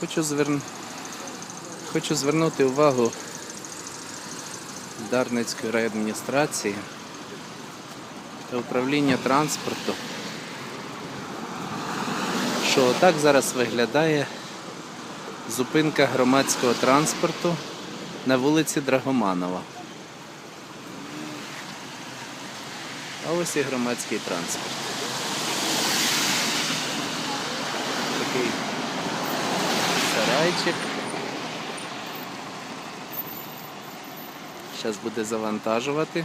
Хочу, зверн... Хочу звернути увагу Дарницької райадміністрації та управління транспорту, що так зараз виглядає зупинка громадського транспорту на вулиці Драгоманова. А ось і громадський транспорт. Сарайчик. Зараз буде завантажувати.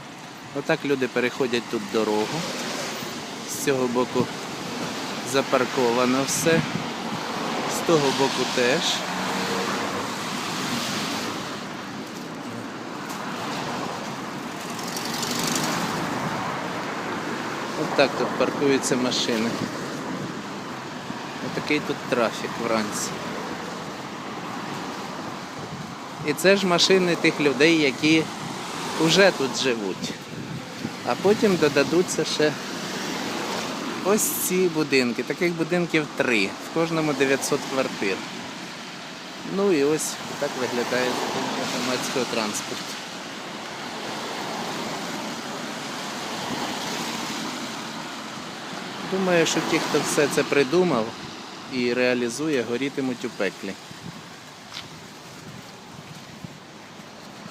Отак люди переходять тут дорогу. З цього боку запарковано все. З того боку теж. Отак тут паркуються машини. Отакий тут трафік вранці. І це ж машини тих людей, які вже тут живуть. А потім додадуться ще ось ці будинки. Таких будинків три. В кожному 900 квартир. Ну і ось так виглядає зупинка громадського транспорту. Думаю, що ті, хто все це придумав і реалізує, горітимуть у пеклі.